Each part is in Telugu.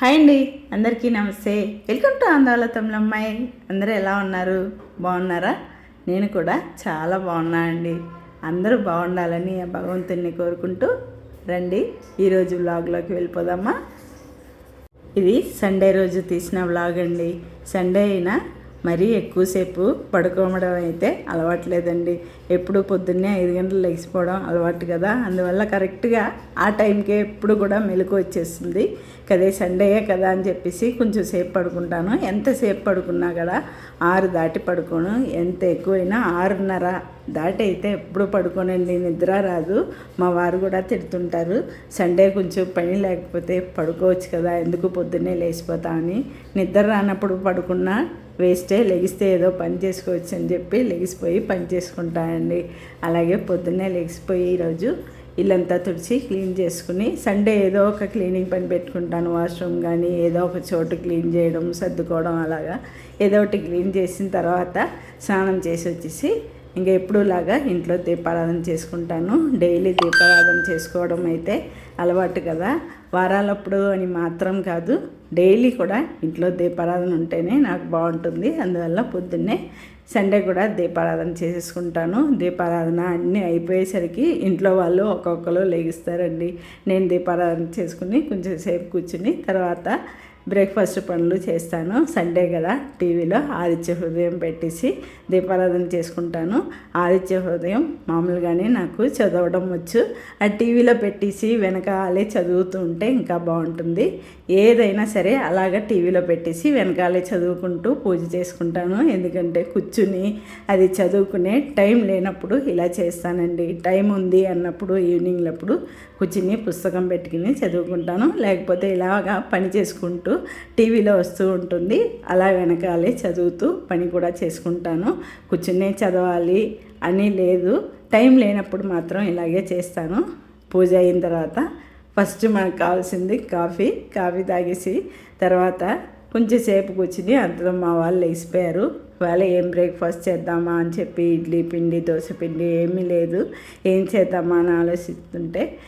హాయ్ అండి అందరికీ నమస్తే. వెల్కమ్ టు ఆంధ్రాల తమిళమ్మాయి. అందరూ ఎలా ఉన్నారు? బాగున్నారా? నేను కూడా చాలా బాగున్నా అండి. అందరూ బాగుండాలని ఆ భగవంతుని కోరుకుంటూ రండి ఈరోజు వ్లాగ్లోకి వెళ్ళిపోదామా? ఇది సండే రోజు తీసిన వ్లాగ్ అండి. సండే అయినా మరీ ఎక్కువసేపు పడుకోవడం అయితే అలవాట్లేదండి. ఎప్పుడు పొద్దున్నే ఐదు గంటలు లెగిసిపోవడం అలవాటు కదా. అందువల్ల కరెక్ట్గా ఆ టైంకే ఎప్పుడు కూడా మెలకు వచ్చేస్తుంది. కదే సండేయే కదా అని చెప్పేసి కొంచెం సేపు పడుకుంటాను. ఎంతసేపు పడుకున్నా కదా ఆరు దాటి పడుకోను. ఎంత ఎక్కువైనా ఆరున్నర దాటి అయితే ఎప్పుడు పడుకోనండి. నిద్ర రాదు. మా వారు కూడా తిడుతుంటారు. సండే కొంచెం పని లేకపోతే పడుకోవచ్చు కదా. ఎందుకు పొద్దున్నే లేచిపోతా అని. నిద్ర రానప్పుడు పడుకున్నా వేస్టే లెగిస్తే ఏదో పని చేసుకోవచ్చు అని చెప్పి లెగిసిపోయి పని చేసుకుంటానండి. అలాగే పొద్దున్నే లెగిసిపోయి ఈరోజు ఇల్లంతా తుడిచి క్లీన్ చేసుకుని సండే ఏదో ఒక క్లీనింగ్ పని పెట్టుకుంటాను వాష్రూమ్ కానీ ఏదో ఒక చోటు క్లీన్ చేయడం సర్దుకోవడం అలాగా ఏదో ఒకటి క్లీన్ చేసిన తర్వాత స్నానం చేసి వచ్చేసి ఇంకా ఎప్పుడులాగా ఇంట్లో దీపారాధన చేసుకుంటాను. డైలీ దీపారాధన చేసుకోవడం అయితే అలవాటు కదా. వారాలప్పుడు అని మాత్రం కాదు డైలీ కూడా ఇంట్లో దీపారాధన ఉంటేనే నాకు బాగుంటుంది. అందువల్ల పొద్దున్నే సండే కూడా దీపారాధన చేసేసుకుంటాను. దీపారాధన అన్నీ అయిపోయేసరికి ఇంట్లో వాళ్ళు ఒక్కొక్కరు లేగిస్తారండి. నేను దీపారాధన చేసుకుని కొంచెం సేపు కూర్చుని తర్వాత బ్రేక్ఫాస్ట్ పనులు చేస్తాను. సండే కదా టీవీలో ఆదిత్య హృదయం పెట్టేసి దీపారాధన చేసుకుంటాను. ఆదిత్య హృదయం మామూలుగానే నాకు చదవడం వచ్చు. ఆ టీవీలో పెట్టేసి వెనకాలే చదువుతూ ఉంటే ఇంకా బాగుంటుంది. ఏదైనా సరే అలాగ టీవీలో పెట్టేసి వెనకాలే చదువుకుంటూ పూజ చేసుకుంటాను. ఎందుకంటే కూర్చుని అది చదువుకునే టైం లేనప్పుడు ఇలా చేస్తానండి. టైం ఉంది అన్నప్పుడు ఈవినింగ్లప్పుడు కూర్చుని పుస్తకం పెట్టుకుని చదువుకుంటాను. లేకపోతే ఇలాగా పని చేసుకుంటూ టీవీలో వస్తూ ఉంటుంది. అలా వెనకాలే చదువుతూ పని కూడా చేసుకుంటాను. కూర్చునే చదవాలి అని లేదు. టైం లేనప్పుడు మాత్రం ఇలాగే చేస్తాను. పూజ అయిన తర్వాత ఫస్ట్ మనకు కావాల్సింది కాఫీ. కాఫీ తాగేసి తర్వాత కొంచెంసేపు కూర్చుని అంతలో మా వాళ్ళు లేచిపోయారు. వాళ్ళ ఏం బ్రేక్ఫాస్ట్ చేద్దామా? అని చెప్పి ఇడ్లీ పిండి దోశ పిండి ఏమీ లేదు. ఏం చేద్దామా? అని ఆలోచిస్తుంటే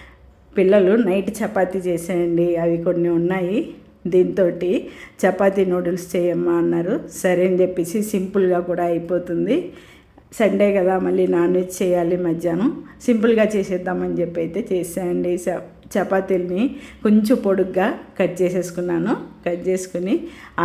పిల్లలు నైట్ చపాతీ చేసేయండి. అవి కొన్ని ఉన్నాయి. దీంతో చపాతీ నూడిల్స్ చేయమ్మా అన్నారు. సరే అని చెప్పేసి సింపుల్గా కూడా అయిపోతుంది. సండే కదా మళ్ళీ నాన్ వెజ్ చేయాలి మధ్యాహ్నం. సింపుల్గా చేసేద్దామని చెప్పి అయితే చేసాయండి చపాతీల్ని కొంచెం పొడుగ్గా కట్ చేసేసుకున్నాను. కట్ చేసుకుని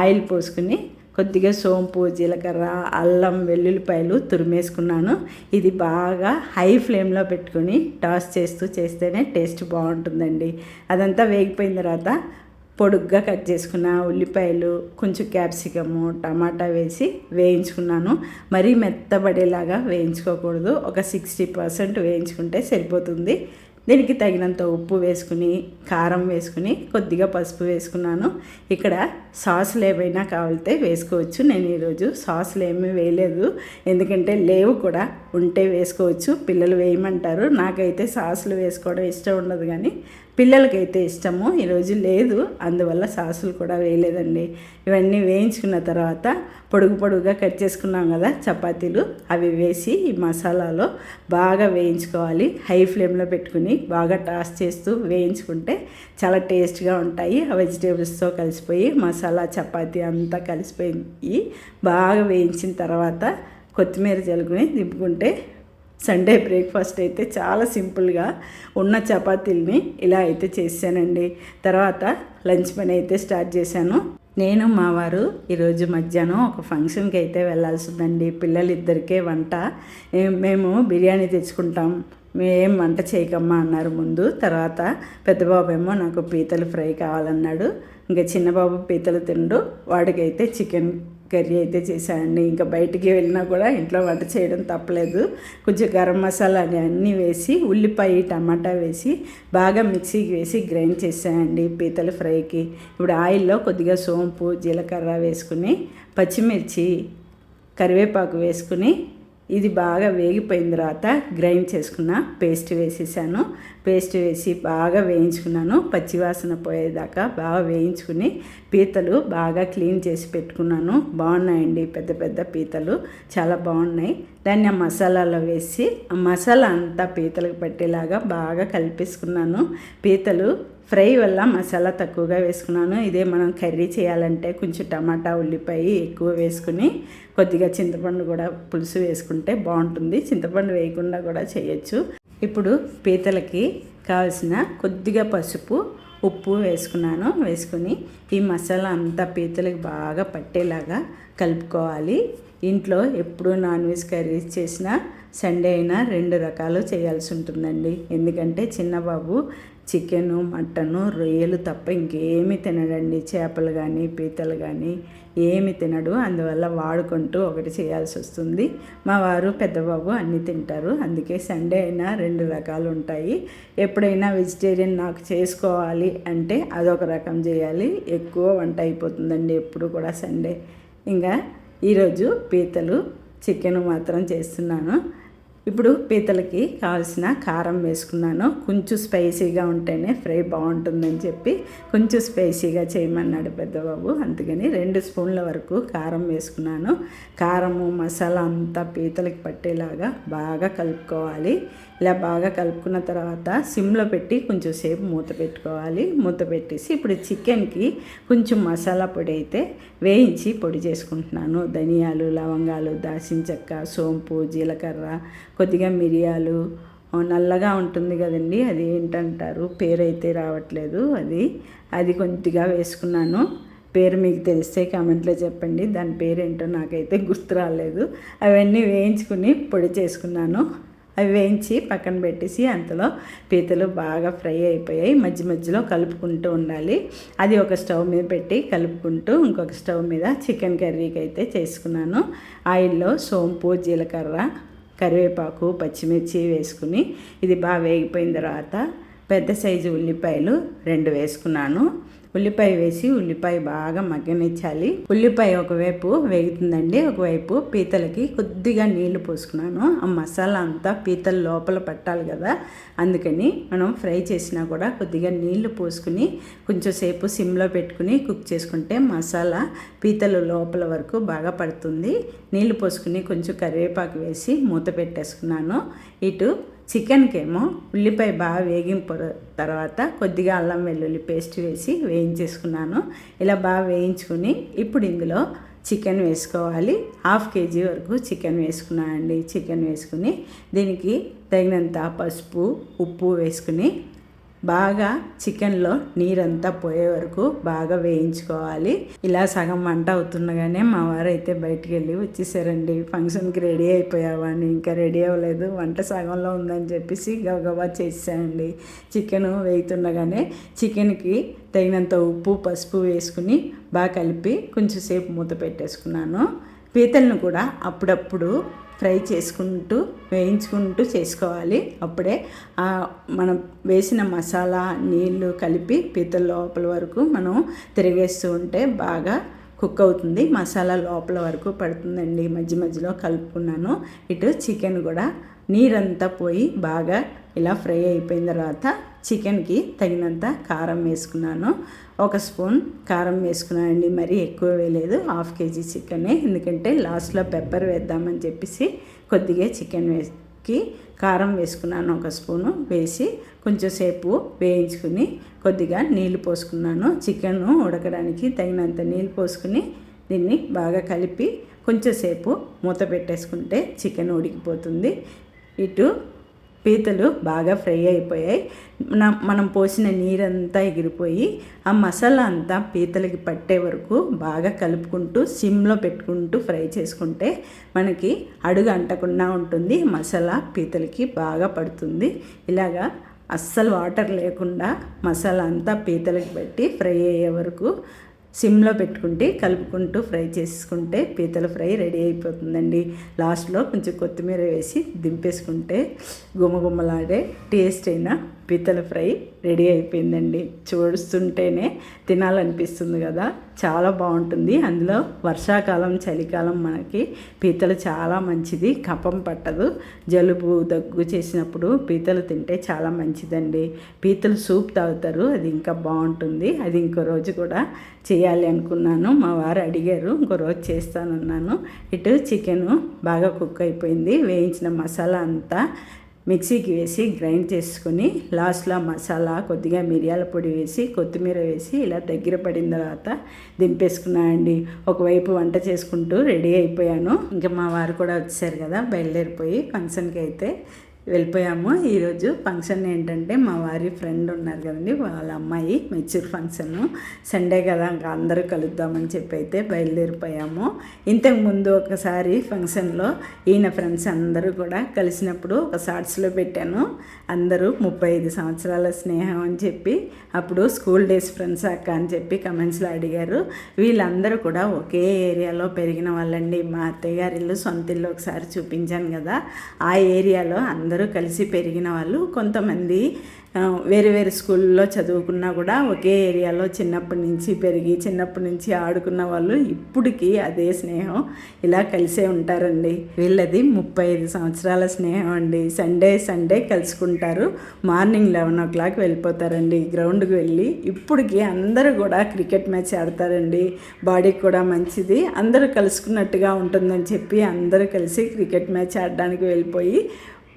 ఆయిల్ పోసుకుని కొద్దిగా సోంపు జీలకర్ర అల్లం వెల్లుల్లిపాయలు తురిమేసుకున్నాను. ఇది బాగా హై ఫ్లేమ్లో పెట్టుకొని టాస్ చేస్తూ చేస్తేనే టేస్ట్ బాగుంటుందండి. అదంతా వేగిపోయిన తర్వాత పొడుగ్గా కట్ చేసుకున్న ఉల్లిపాయలు కొంచెం క్యాప్సికము టమాటా వేసి వేయించుకున్నాను. మరీ మెత్తబడేలాగా వేయించుకోకూడదు. ఒక సిక్స్టీ పర్సెంట్ వేయించుకుంటే సరిపోతుంది. దీనికి తగినంత ఉప్పు వేసుకుని కారం వేసుకుని కొద్దిగా పసుపు వేసుకున్నాను. ఇక్కడ సాసులు ఏమైనా కావాలితే వేసుకోవచ్చు. నేను ఈరోజు సాసులు ఏమీ వేయలేదు. ఎందుకంటే లేవు కూడా. ఉంటే వేసుకోవచ్చు. పిల్లలు వేయమంటారు. నాకైతే సాసులు వేసుకోవడం ఇష్టం ఉండదు కానీ పిల్లలకైతే ఇష్టము ఈరోజు లేదు. అందువల్ల సాసులు కూడా వేయలేదండి. ఇవన్నీ వేయించుకున్న తర్వాత పొడుగు పొడుగుగా కట్ చేసుకున్నాం కదా చపాతీలు. అవి వేసి ఈ మసాలాలో బాగా వేయించుకోవాలి. హై ఫ్లేమ్లో పెట్టుకుని బాగా టాస్ చేస్తూ వేయించుకుంటే చాలా టేస్ట్గా ఉంటాయి. ఆ వెజిటేబుల్స్తో కలిసిపోయి మసాలా చపాతీ అంతా కలిసిపోయి బాగా వేయించిన తర్వాత కొత్తిమీర జలుగుని దింపుకుంటే సండే బ్రేక్ఫాస్ట్ అయితే చాలా సింపుల్గా ఉన్న చపాతీల్ని ఇలా అయితే చేశానండి. తర్వాత లంచ్ పని అయితే స్టార్ట్ చేశాను. నేను మా వారు ఈరోజు మధ్యాహ్నం ఒక ఫంక్షన్కి అయితే వెళ్ళాల్సిందండి పిల్లలిద్దరికే వంట. మేము బిర్యానీ తెచ్చుకుంటాం. మేం వంట చేయకమ్మా అన్నారు ముందు. తర్వాత పెద్దబాబు ఏమో నాకు పీతలు ఫ్రై కావాలన్నాడు. ఇంకా చిన్నబాబు పీతలు తిండు. వాడికైతే చికెన్ కర్రీ అయితే చేశానండి. ఇంకా బయటికి వెళ్ళినా కూడా ఇంట్లో వంట చేయడం తప్పలేదు. కొంచెం గరం మసాలా అన్నీ వేసి ఉల్లిపాయ టమాటా వేసి బాగా మిక్సీకి వేసి గ్రైండ్ చేసానండి పీతల ఫ్రైకి. ఇప్పుడు ఆయిల్లో కొద్దిగా సోంపు జీలకర్ర వేసుకుని పచ్చిమిర్చి కరివేపాకు వేసుకుని ఇది బాగా వేగిపోయిన తర్వాత గ్రైండ్ చేసుకున్న పేస్ట్ వేసేసాను. పేస్ట్ వేసి బాగా వేయించుకున్నాను. పచ్చివాసన పోయేదాకా బాగా వేయించుకుని పీతలు బాగా క్లీన్ చేసి పెట్టుకున్నాను. బాగున్నాయండి పెద్ద పెద్ద పీతలు. చాలా బాగున్నాయి. దాన్ని ఆ మసాలాలో వేసి ఆ మసాలా అంతా పీతలకు పట్టేలాగా బాగా కలిపేసుకున్నాను. పీతలు ఫ్రై వల్ల మసాలా తక్కువగా వేసుకున్నాను. ఇదే మనం కర్రీ చేయాలంటే కొంచెం టమాటా ఉల్లిపాయ ఎక్కువ వేసుకుని కొద్దిగా చింతపండు కూడా పులుసు వేసుకుంటే బాగుంటుంది. చింతపండు వేయకుండా కూడా చేయొచ్చు. ఇప్పుడు పీతలకి కావాల్సిన కొద్దిగా పసుపు ఉప్పు వేసుకున్నాను. వేసుకుని ఈ మసాలా అంతా పీతలకి బాగా పట్టేలాగా కలుపుకోవాలి. ఇంట్లో ఎప్పుడు నాన్ వెజ్ కర్రీస్ చేసినా సండే అయినా రెండు రకాలు చేయాల్సి ఉంటుందండి. ఎందుకంటే చిన్నబాబు చికెను మటను రొయ్యలు తప్ప ఇంకేమి తినడండి. చేపలు కానీ పీతలు కానీ ఏమి తినడు. అందువల్ల వాడుకుంటూ ఒకటి చేయాల్సి వస్తుంది. మా వారు పెద్దబాబు అన్నీ తింటారు. అందుకే సండే అయినా రెండు రకాలు ఉంటాయి. ఎప్పుడైనా వెజిటేరియన్ నాకు చేసుకోవాలి అంటే అదొక రకం చేయాలి. ఎక్కువ వంట అయిపోతుందండి ఎప్పుడు కూడా సండే. ఇంకా ఈరోజు పీతలు చికెన్ మాత్రం చేస్తున్నాను. ఇప్పుడు పీతలకి కావాల్సిన కారం వేసుకున్నాను. కొంచెం స్పైసీగా ఉంటేనే ఫ్రై బాగుంటుందని చెప్పి కొంచెం స్పైసీగా చేయమన్నాడు పెద్దబాబు. అందుకని రెండు స్పూన్ల వరకు కారం వేసుకున్నాను. కారము మసాలా అంతా పీతలకి పట్టేలాగా బాగా కలుపుకోవాలి. ఇలా బాగా కలుపుకున్న తర్వాత సిమ్లో పెట్టి కొంచెం సేపు మూత పెట్టుకోవాలి. మూత పెట్టేసి ఇప్పుడు చికెన్కి కొంచెం మసాలా పొడి అయితే వేయించి పొడి చేసుకుంటున్నాను. ధనియాలు లవంగాలు దాల్చిన చెక్క సోంపు జీలకర్ర కొద్దిగా మిరియాలు. నల్లగా ఉంటుంది కదండి అది ఏంటంటారు? పేరైతే రావట్లేదు అది. అది కొద్దిగా వేసుకున్నాను. పేరు మీకు తెలిస్తే కామెంట్లో చెప్పండి. దాని పేరు ఏంటో నాకైతే గుర్తు రాలేదు. అవన్నీ వేయించుకుని పొడి చేసుకున్నాను. అవి వేయించి పక్కన పెట్టేసి అంతలో పీతలు బాగా ఫ్రై అయిపోయాయి. మధ్య మధ్యలో కలుపుకుంటూ ఉండాలి. అది ఒక స్టవ్ మీద పెట్టి కలుపుకుంటూ ఇంకొక స్టవ్ మీద చికెన్ కర్రీకి అయితే చేసుకున్నాను. ఆయిల్లో సోంపు జీలకర్ర కరివేపాకు పచ్చిమిర్చి వేసుకుని ఇది బాగా వేగిపోయిన తర్వాత పెద్ద సైజు ఉల్లిపాయలు రెండు వేసుకున్నాను. ఉల్లిపాయ వేసి ఉల్లిపాయ బాగా మగ్గనిచ్చాలి. ఉల్లిపాయ ఒకవైపు వేగుతుందండి ఒకవైపు పీతలకి కొద్దిగా నీళ్ళు పోసుకున్నాను. ఆ మసాలా అంతా పీతల లోపల పట్టాలి కదా అందుకని మనం ఫ్రై చేసినా కూడా కొద్దిగా నీళ్ళు పోసుకుని కొంచెం సేపు సిమ్లో పెట్టుకుని కుక్ చేసుకుంటే మసాలా పీతలు లోపల వరకు బాగా పడుతుంది. నీళ్ళు పోసుకుని కొంచెం కరివేపాకు వేసి మూత పెట్టేసుకున్నాను. ఇటు చికెన్కి ఏమో ఉల్లిపాయ బాగా వేగింపు తర్వాత కొద్దిగా అల్లం వెల్లుల్లి పేస్ట్ వేసి వేయించేసుకున్నాను. ఇలా బాగా వేయించుకుని ఇప్పుడు ఇందులో చికెన్ వేసుకోవాలి. హాఫ్ కేజీ వరకు చికెన్ వేసుకున్నానండి. చికెన్ వేసుకుని దీనికి తగినంత పసుపు ఉప్పు వేసుకుని బాగా చికెన్లో నీరంతా పోయే వరకు బాగా వేయించుకోవాలి. ఇలా సగం వంట అవుతుండగానే మా వారు అయితే బయటికి వెళ్ళి వచ్చేసారండి. ఫంక్షన్కి రెడీ అయిపోయావా అని ఇంకా రెడీ అవ్వలేదు. వంట సగంలో ఉందని చెప్పేసి గబగబా చేసానండి చికెన్ వేయుతుండగానే చికెన్కి తగినంత ఉప్పు పసుపు వేసుకుని బాగా కలిపి కొంచెంసేపు మూత పెట్టేసుకున్నాను. పీతలను కూడా అప్పుడప్పుడు ఫ్రై చేసుకుంటూ వేయించుకుంటూ చేసుకోవాలి. అప్పుడే మనం వేసిన మసాలా నీళ్ళు కలిపి పీతల లోపల వరకు మనం తిరిగేస్తూ ఉంటే బాగా కుక్ అవుతుంది. మసాలా లోపల వరకు పడుతుందండి. మధ్య మధ్యలో కలుపుకున్నాను. ఇటు చికెన్ కూడా నీరంతా పోయి బాగా ఇలా ఫ్రై అయిపోయిన తర్వాత చికెన్కి తగినంత కారం వేసుకున్నాను. ఒక స్పూన్ కారం వేసుకున్నానండి. మరీ ఎక్కువ వేయలేదు. Half KG chicken. ఎందుకంటే లాస్ట్లో పెప్పర్ వేద్దామని చెప్పేసి కొద్దిగా చికెన్ వేసి కారం వేసుకున్నాను. ఒక స్పూను వేసి కొంచెం సేపు వేయించుకుని కొద్దిగా నీళ్ళు పోసుకున్నాను. చికెన్ ఉడకడానికి తగినంత నీళ్ళు పోసుకుని దీన్ని బాగా కలిపి కొంచెంసేపు మూత పెట్టేసుకుంటే చికెన్ ఉడికిపోతుంది. ఇటు పీతలు బాగా ఫ్రై అయిపోయాయి. మనం పోసిన నీరంతా ఎగిరిపోయి ఆ మసాలా అంతా పీతలకి పట్టే వరకు బాగా కలుపుకుంటూ సిమ్లో పెట్టుకుంటూ ఫ్రై చేసుకుంటే మనకి అడుగు అంటకుండా ఉంటుంది. మసాలా పీతలకి బాగా పడుతుంది. ఇలాగా అస్సలు వాటర్ లేకుండా మసాలా అంతా పీతలకి పెట్టి ఫ్రై అయ్యే వరకు సిమ్లో పెట్టుకుంటే కలుపుకుంటూ ఫ్రై చేసుకుంటే పీతల ఫ్రై రెడీ అయిపోతుందండి. లాస్ట్లో కొంచెం కొత్తిమీర వేసి దింపేసుకుంటే గుమగుమలాడే టేస్ట్ అయిన పీతల ఫ్రై రెడీ అయిపోయిందండి. చూస్తుంటేనే తినాలనిపిస్తుంది కదా. చాలా బాగుంటుంది. అందులో వర్షాకాలం చలికాలం మనకి పీతలు చాలా మంచిది. కపం పట్టదు. జలుబు దగ్గు చేసినప్పుడు పీతలు తింటే చాలా మంచిదండి. పీతలు సూప్ తాగుతారు. అది ఇంకా బాగుంటుంది. అది ఇంకో రోజు కూడా చేయాలి అనుకున్నాను. మా వారు అడిగారు. ఇంకో రోజు చేస్తానన్నాను. ఇటు చికెను బాగా కుక్ అయిపోయింది. వేయించిన మసాలా అంతా మిక్సీకి వేసి గ్రైండ్ చేసుకుని లాస్ట్లో మసాలా కొద్దిగా మిరియాల పొడి వేసి కొత్తిమీర వేసి ఇలా దగ్గర పడిన తర్వాత దింపేసుకున్నానండి ఒకవైపు వంట చేసుకుంటూ రెడీ అయిపోయాను. ఇంకా మా వారు కూడా వచ్చారు కదా బయలుదేరిపోయి ఫంక్షన్కి అయితే. వెళ్ళిపోయాము. ఈరోజు ఫంక్షన్ ఏంటంటే మా వారి ఫ్రెండ్ ఉన్నారు కదండి వాళ్ళ అమ్మాయి మెచ్యూర్ ఫంక్షన్. సండే కదా ఇంకా అందరూ కలుద్దామని చెప్పి అయితే బయలుదేరిపోయాము ఇంతకుముందు ఒకసారి ఫంక్షన్లో ఈయన ఫ్రెండ్స్ అందరూ కూడా కలిసినప్పుడు ఒక షార్ట్స్లో పెట్టాను. అందరూ ముప్పై ఐదు సంవత్సరాల స్నేహం అని చెప్పి అప్పుడు స్కూల్ డేస్ ఫ్రెండ్స్ అక్క అని చెప్పి కమెంట్స్లో అడిగారు. వీళ్ళందరూ కూడా ఒకే ఏరియాలో పెరిగిన వాళ్ళండి. మా అత్తయ్య గారి ఇల్లు సొంత ఇల్లు ఒకసారి చూపించాను కదా ఆ ఏరియాలో అందరూ అందరూ కలిసి పెరిగిన వాళ్ళు. కొంతమంది వేరే వేరే స్కూల్లో చదువుకున్నా కూడా ఒకే ఏరియాలో చిన్నప్పటి నుంచి పెరిగి చిన్నప్పటి నుంచి ఆడుకున్న వాళ్ళు ఇప్పటికీ అదే స్నేహం. ఇలా కలిసే ఉంటారండి. వీళ్ళది ముప్పై ఐదు సంవత్సరాల స్నేహం అండి. సండే సండే కలుసుకుంటారు. మార్నింగ్ లెవెన్ ఓ క్లాక్ వెళ్ళిపోతారండి. గ్రౌండ్కి వెళ్ళి ఇప్పటికి అందరూ కూడా క్రికెట్ మ్యాచ్ ఆడతారండి. బాడీకి కూడా మంచిది. అందరూ కలుసుకున్నట్టుగా ఉంటుందని చెప్పి అందరూ కలిసి క్రికెట్ మ్యాచ్ ఆడడానికి వెళ్ళిపోయి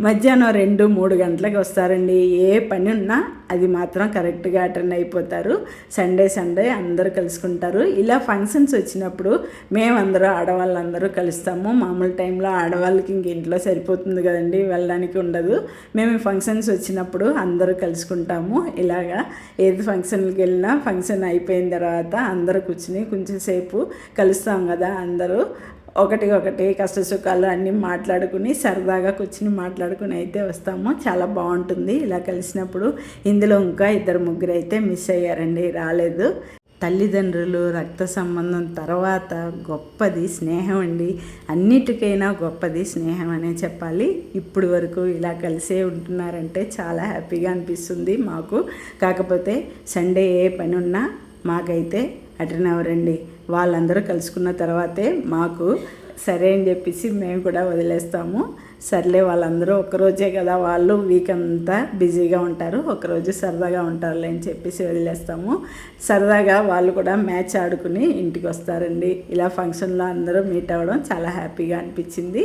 మధ్యాహ్నం రెండు మూడు గంటలకు వస్తారండి. ఏ పని ఉన్నా అది మాత్రం కరెక్ట్గా అటెండ్ అయిపోతారు. సండే సండే అందరూ కలుసుకుంటారు. ఇలా ఫంక్షన్స్ వచ్చినప్పుడు మేమందరూ ఆడవాళ్ళందరూ కలుస్తాము. మామూలు టైంలో ఆడవాళ్ళకి ఇంక ఇంట్లో సరిపోతుంది కదండి వెళ్ళడానికి ఉండదు. మేము ఫంక్షన్స్ వచ్చినప్పుడు అందరూ కలుసుకుంటాము. ఇలాగా ఏది ఫంక్షన్కి వెళ్ళినా ఫంక్షన్ అయిపోయిన తర్వాత అందరూ కూర్చుని కొంచెం సేపు కలుస్తాం కదా అందరూ. ఒకటి ఒకటి కష్ట సుఖాలు అన్నీ మాట్లాడుకుని సరదాగా కూర్చుని మాట్లాడుకుని అయితే వస్తాము. చాలా బాగుంటుంది. ఇలా కలిసినప్పుడు ఇందులో ఇంకా ఇద్దరు ముగ్గురు అయితే మిస్ అయ్యారండి. రాలేదు. తల్లిదండ్రులు రక్త సంబంధం తర్వాత గొప్పది స్నేహం అండి. అన్నిటికైనా గొప్పది స్నేహం అనే చెప్పాలి. ఇప్పుడు వరకు ఇలా కలిసే ఉంటున్నారంటే చాలా హ్యాపీగా అనిపిస్తుంది మాకు. కాకపోతే సండే ఏ పని ఉన్నా మాకైతే అటెండ్ అవ్వరండి. వాళ్ళందరూ కలుసుకున్న తర్వాతే మాకు సరే అని చెప్పేసి మేము కూడా వదిలేస్తాము. సర్లే వాళ్ళందరూ ఒకరోజే కదా వాళ్ళు వీక్ అంతా బిజీగా ఉంటారు ఒకరోజు సరదాగా ఉంటారులే అని చెప్పేసి వదిలేస్తాము. సరదాగా వాళ్ళు కూడా మ్యాచ్ ఆడుకుని ఇంటికి వస్తారండి ఇలా ఫంక్షన్లో అందరూ మీట్ అవ్వడం చాలా హ్యాపీగా అనిపించింది.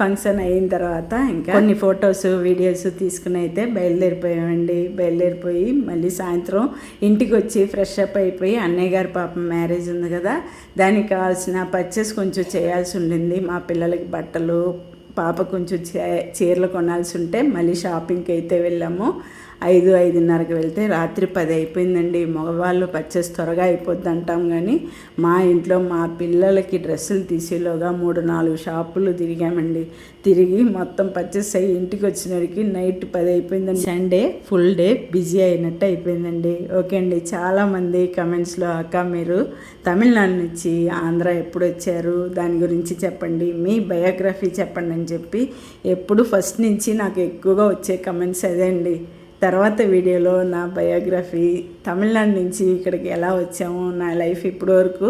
ఫంక్షన్ అయిన తర్వాత ఇంకా కొన్ని ఫొటోస్ వీడియోస్ తీసుకుని అయితే బయలుదేరిపోయామండి. బయలుదేరిపోయి మళ్ళీ సాయంత్రం ఇంటికి వచ్చి ఫ్రెష్ అప్ అయిపోయి అన్నయ్య గారి పాప మ్యారేజ్ ఉంది కదా దానికి కావాల్సిన పర్చేస్ కొంచెం చేయాల్సి ఉండింది. మా పిల్లలకి బట్టలు పాప కొంచెం చీరలు కొనాల్సి ఉంటే మళ్ళీ షాపింగ్కి అయితే వెళ్ళాము. ఐదు ఐదున్నరకు వెళ్తే రాత్రి పది అయిపోయిందండి. మగవాళ్ళు పర్చేస్ త్వరగా అయిపోద్ది అంటాం కానీ మా ఇంట్లో మా పిల్లలకి డ్రెస్సులు తీసేలోగా మూడు నాలుగు షాపులు తిరిగామండి. తిరిగి మొత్తం పర్చేస్ అయ్యి ఇంటికి వచ్చినడికి నైట్ పది అయిపోయిందండి. సండే ఫుల్ డే బిజీ అయినట్టు అయిపోయిందండి. ఓకే అండి. చాలామంది కమెంట్స్లో అక్క మీరు తమిళనాడు నుంచి ఆంధ్ర ఎప్పుడు వచ్చారు? దాని గురించి చెప్పండి. మీ బయోగ్రఫీ చెప్పండి అని చెప్పి ఎప్పుడు ఫస్ట్ నుంచి నాకు ఎక్కువగా వచ్చే కమెంట్స్ అదే అండి. తర్వాత వీడియోలో నా బయోగ్రఫీ తమిళనాడు నుంచి ఇక్కడికి ఎలా వచ్చాము నా లైఫ్ ఇప్పటి వరకు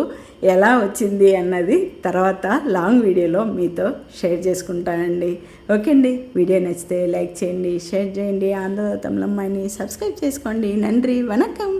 ఎలా వచ్చింది అన్నది తర్వాత లాంగ్ వీడియోలో మీతో షేర్ చేసుకుంటానండి. ఓకే అండి వీడియో నచ్చితే లైక్ చేయండి షేర్ చేయండి. ఆంధ్ర తమిళమ్మాయిని సబ్స్క్రైబ్ చేసుకోండి. నండ్రి వనకం.